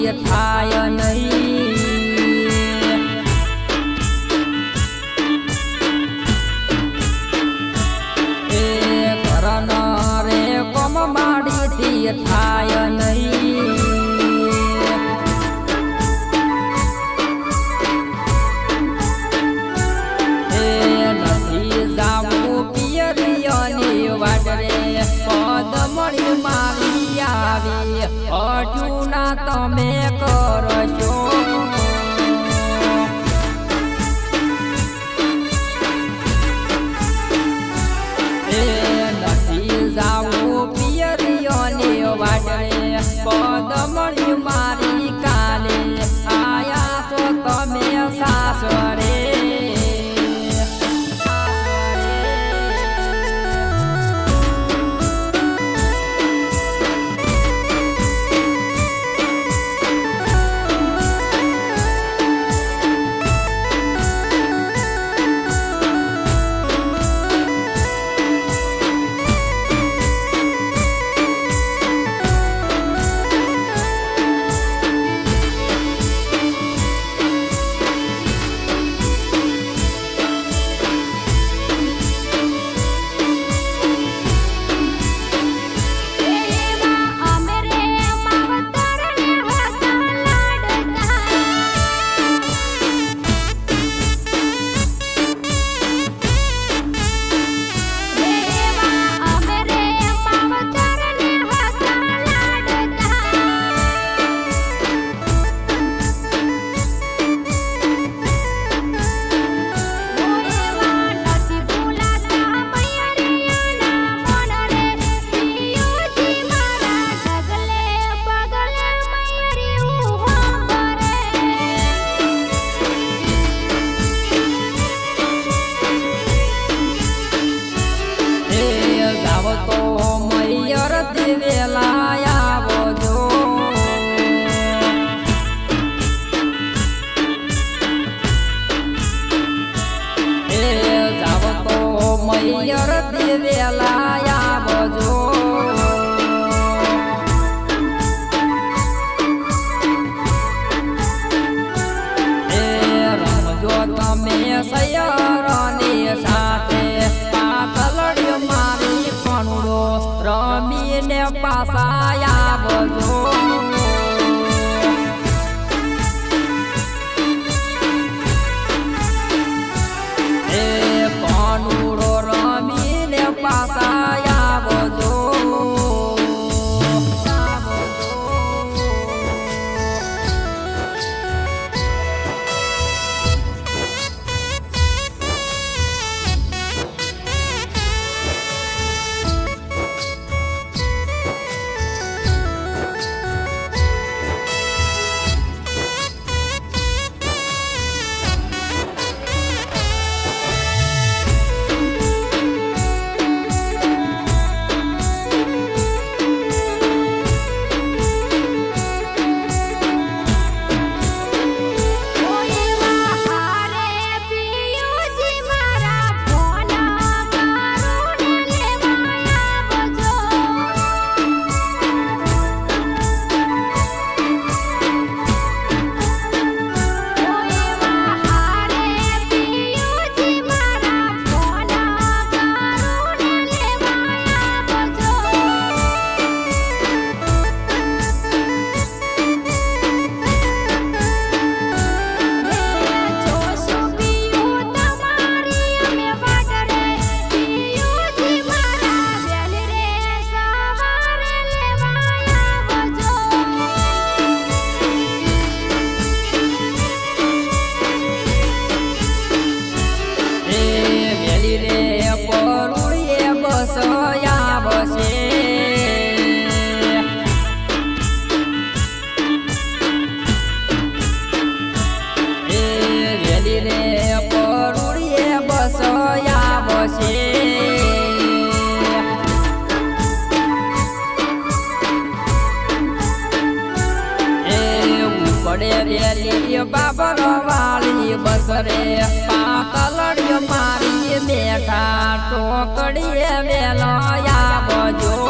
કઈ થાય નહીં એ કરણ રે કોમ માડી થાય પદ મળી મા અજુના તમે કરો. પિયર તે વેલા આવજો એ રમજો વાળી બસરે પાતલડી મારી બેઠા. ટોકડીએ વેલો આ બજો